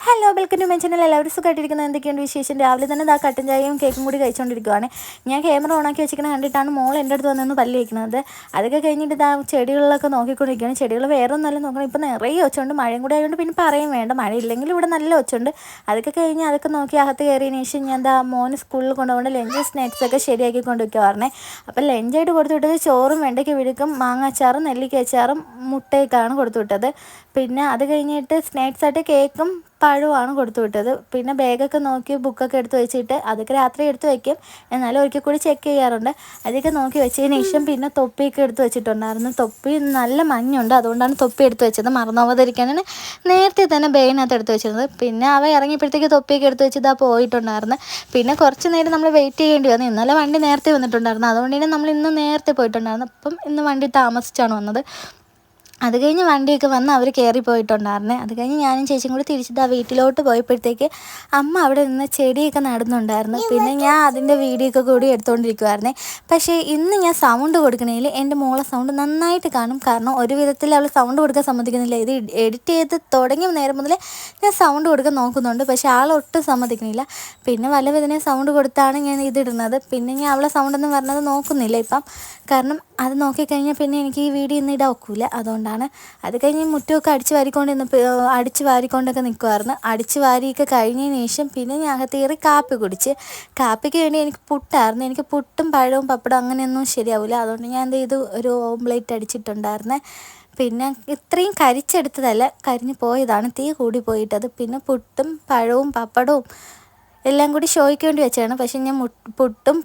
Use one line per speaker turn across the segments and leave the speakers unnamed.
Hello welcome to my channel എല്ലാവരും സുഖമായിട്ടിരിക്കുന്നത് എന്തൊക്കെയുണ്ട് വിശേഷം? രാവിലെ തന്നെ ഇതാ കട്ടൻ ചായയും കേക്കും കൂടി കഴിച്ചുകൊണ്ടിരിക്കുവാണ് ഞാൻ ക്യാമറ ഓണാക്കി വെച്ചിരിക്കുന്നത് കണ്ടിട്ടാണ് മോൾ എന്റെ അടുത്ത് വന്നു പല്ല് വയ്ക്കുന്നത് അതൊക്കെ കഴിഞ്ഞിട്ട് ഇതാ ചെടികളിലൊക്കെ നോക്കിക്കൊണ്ടിരിക്കുകയാണ്. ചെടികൾ വേറെ ഒന്നല്ല നോക്കണം. ഇപ്പോൾ നിറയെ ഒച്ചുണ്ട് മഴയും കൂടി ആയതുകൊണ്ട് പിന്നെ പറയും വേണ്ട. മഴ ഇല്ലെങ്കിൽ ഇവിടെ നല്ല ഒച്ചുണ്ട് അതൊക്കെ കഴിഞ്ഞ് അതൊക്കെ നോക്കി അകത്ത് കയറിയതിന് ശേഷം ഞാൻ എന്താ മോന് സ്കൂളിൽ കൊണ്ടുപോകേണ്ട ലഞ്ച് സ്നാക്സൊക്കെ ശരിയാക്കി കൊണ്ടുവയ്ക്കുക പറഞ്ഞത് അപ്പോൾ ലഞ്ചായിട്ട് കൊടുത്തു വിട്ടത് ചോറും വെണ്ടയ്ക്ക് വിഴുക്കും മാങ്ങ അച്ചാറും നെല്ലിക്ക അച്ചാറും മുട്ടയൊക്കെയാണ് കൊടുത്തു വിട്ടത്. പിന്നെ അത് കഴിഞ്ഞിട്ട് സ്നാക്സായിട്ട് കേക്കും പഴമാണ് കൊടുത്തു വിട്ടത്. പിന്നെ ബാഗൊക്കെ നോക്കി ബുക്കൊക്കെ എടുത്ത് വെച്ചിട്ട് അതൊക്കെ രാത്രി എടുത്ത് വയ്ക്കും എന്നാലും ഒരിക്കൽ കൂടി ചെക്ക് ചെയ്യാറുണ്ട്. അതൊക്കെ നോക്കി വെച്ചതിന് ശേഷം പിന്നെ തൊപ്പിയൊക്കെ എടുത്ത് വെച്ചിട്ടുണ്ടായിരുന്നു. തൊപ്പി നല്ല മഞ്ഞുണ്ട്. അതുകൊണ്ടാണ് തൊപ്പി എടുത്ത് വെച്ചത്. മറന്നുപോകാതിരിക്കാനാണ് നേരത്തെ തന്നെ ബാഗിനകത്ത് എടുത്ത് വെച്ചിരുന്നത്. പിന്നെ അവ ഇറങ്ങിയപ്പോഴത്തേക്ക് തൊപ്പിയൊക്കെ എടുത്ത് വെച്ച് ഇതാ പോയിട്ടുണ്ടായിരുന്നു. പിന്നെ കുറച്ച് നേരം നമ്മൾ വെയിറ്റ് ചെയ്യേണ്ടി വന്നു. ഇന്നലെ വണ്ടി നേരത്തെ വന്നിട്ടുണ്ടായിരുന്നു. അതുകൊണ്ട് തന്നെ നമ്മൾ ഇന്ന് നേരത്തെ പോയിട്ടുണ്ടായിരുന്നു. അപ്പം ഇന്ന് വണ്ടി താമസിച്ചാണ് വന്നത്. അത് കഴിഞ്ഞ് വണ്ടിയൊക്കെ വന്ന് അവർ കയറി പോയിട്ടുണ്ടായിരുന്നേ. അത് കഴിഞ്ഞ് ഞാനും ചേച്ചിയും കൂടി തിരിച്ചിട്ട് ആ വീട്ടിലോട്ട് പോയപ്പോഴത്തേക്ക് അമ്മ അവിടെ നിന്ന് ചെടിയൊക്കെ നടന്നുണ്ടായിരുന്നു. പിന്നെ ഞാൻ അതിന്റെ വീഡിയോ ഒക്കെ കൂടി എടുത്തുകൊണ്ടിരിക്കുമായിരുന്നേ പക്ഷേ ഇന്ന് ഞാൻ സൗണ്ട് കൊടുക്കണേൽ എന്റെ മോളെ സൗണ്ട് നന്നായിട്ട് കാണും. കാരണം ഒരു വിധത്തിൽ അവൾ സൗണ്ട് കൊടുക്കാൻ സമ്മതിക്കുന്നില്ല. ഇത് എഡിറ്റ് ചെയ്ത് തുടങ്ങിയ നേരം മുതലേ ഞാൻ സൗണ്ട് കൊടുക്കാൻ നോക്കുന്നുണ്ട്. പക്ഷേ ആളൊട്ടും സമ്മതിക്കുന്നില്ല പിന്നെ വല്ല വിധനെ സൗണ്ട് കൊടുത്താണ് ഞാൻ ഇതിടുന്നത് പിന്നെ ഞാൻ അവളെ സൗണ്ടൊന്നും പറഞ്ഞത് നോക്കുന്നില്ല ഇപ്പം. കാരണം അത് നോക്കിക്കഴിഞ്ഞാൽ പിന്നെ എനിക്ക് ഈ വീഡിയോ ഒന്നും ഇടാക്കൂല ഒക്കില്ല അതുകൊണ്ടാണ് അത് കഴിഞ്ഞ് മുറ്റമൊക്കെ അടിച്ച് വാരിക്കൊണ്ട് അടിച്ച് വാരിക്കൊണ്ടൊക്കെ നിൽക്കുമായിരുന്നു അടിച്ച് വാരിയൊക്കെ കഴിഞ്ഞതിന് ശേഷം പിന്നെ ഞാൻ അകത്തേറി കാപ്പി കുടിച്ച്. കാപ്പിക്ക് വേണ്ടി എനിക്ക് പുട്ടായിരുന്നു. എനിക്ക് പുട്ടും പഴവും പപ്പടം അങ്ങനെയൊന്നും ശരിയാവില്ല അതുകൊണ്ട് ഞാൻ എന്ത് ചെയ്തു? ഒരു ഓംപ്ലേറ്റ് അടിച്ചിട്ടുണ്ടായിരുന്നേ. പിന്നെ ഇത്രയും കരിച്ചെടുത്തതല്ല. കരിഞ്ഞു പോയതാണ്. തീ കൂടി പോയിട്ടത്. പിന്നെ പുട്ടും പഴവും പപ്പടവും എല്ലാം കൂടി ഷോയ്ക്ക് വേണ്ടി വെച്ചാണ് പക്ഷെ ഞാൻ പുട്ടും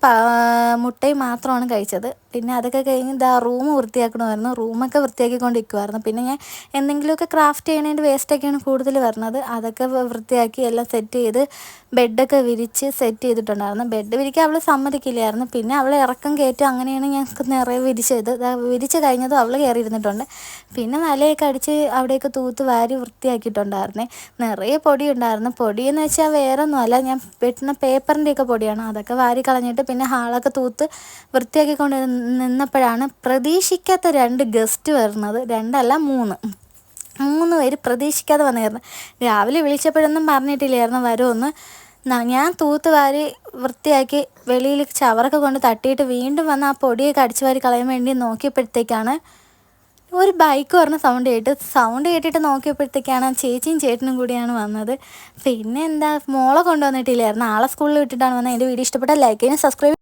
മുട്ടയും മാത്രമാണ് കഴിച്ചത്. പിന്നെ അതൊക്കെ കഴിഞ്ഞ് ഇതാ റൂം വൃത്തിയാക്കണമായിരുന്നു. റൂമൊക്കെ വൃത്തിയാക്കിക്കൊണ്ടിരിക്കുമായിരുന്നു പിന്നെ ഞാൻ എന്തെങ്കിലുമൊക്കെ ക്രാഫ്റ്റ് ചെയ്യണതിന്റെ വേസ്റ്റൊക്കെയാണ് കൂടുതൽ വരുന്നത്. അതൊക്കെ വൃത്തിയാക്കി എല്ലാം സെറ്റ് ചെയ്ത് ബെഡൊക്കെ വിരിച്ച് സെറ്റ് ചെയ്തിട്ടുണ്ടായിരുന്നു. ബെഡ് വിരിക്കാൻ അവൾ സമ്മതിക്കില്ലായിരുന്നു. പിന്നെ അവൾ ഇറക്കം കയറ്റും അങ്ങനെയാണ് ഞങ്ങൾക്ക് നിറയെ വിരിച്ചത്. വിരിച്ച് കഴിഞ്ഞതും അവൾ കയറി ഇരുന്നിട്ടുണ്ട് പിന്നെ നിലയൊക്കെ അടിച്ച് അവിടെയൊക്കെ തൂത്ത് വാരി വൃത്തിയാക്കിയിട്ടുണ്ടായിരുന്നേ. നിറയെ പൊടി ഉണ്ടായിരുന്നു പൊടിയെന്ന് വെച്ചാൽ വേറെ ഒന്നുമല്ല ഞാൻ വെട്ടുന്ന പേപ്പറിന്റെയൊക്കെ പൊടിയാണ്. അതൊക്കെ വാരി കളഞ്ഞിട്ട് പിന്നെ ഹാളൊക്കെ തൂത്ത് വൃത്തിയാക്കി കൊണ്ട് നിന്നപ്പോഴാണ് പ്രതീക്ഷിക്കാത്ത രണ്ട് ഗസ്റ്റ് വരുന്നത്. രണ്ടല്ല മൂന്ന്. മൂന്ന് പേര് പ്രതീക്ഷിക്കാതെ വന്നായിരുന്നു രാവിലെ വിളിച്ചപ്പോഴൊന്നും പറഞ്ഞിട്ടില്ലായിരുന്നു വരുമെന്ന് ഞാൻ തൂത്ത് വാരി വൃത്തിയാക്കി വെളിയിൽ ചവറൊക്കെ കൊണ്ട് തട്ടിയിട്ട് വീണ്ടും വന്ന് ആ പൊടിയൊക്കെ അടിച്ചു വാരി കളയാൻ വേണ്ടി നോക്കിയപ്പോഴത്തേക്കാണ് ഒരു ബൈക്ക് പറഞ്ഞ സൗണ്ട് കേട്ട് സൗണ്ട് കേട്ടിട്ട് നോക്കിയപ്പോഴത്തേക്കാണ് ചേച്ചിയും ചേട്ടനും കൂടിയാണ് വന്നത്. പിന്നെ എന്താ മോളെ കൊണ്ടുവന്നിട്ടില്ലായിരുന്നു. ആളെ സ്കൂളിൽ വിട്ടിട്ടാണ് വന്നത്. എന്റെ വീഡിയോ ഇഷ്ടപ്പെട്ട ലൈക്ക് ചെയ്യാൻ സബ്സ്ക്രൈബ്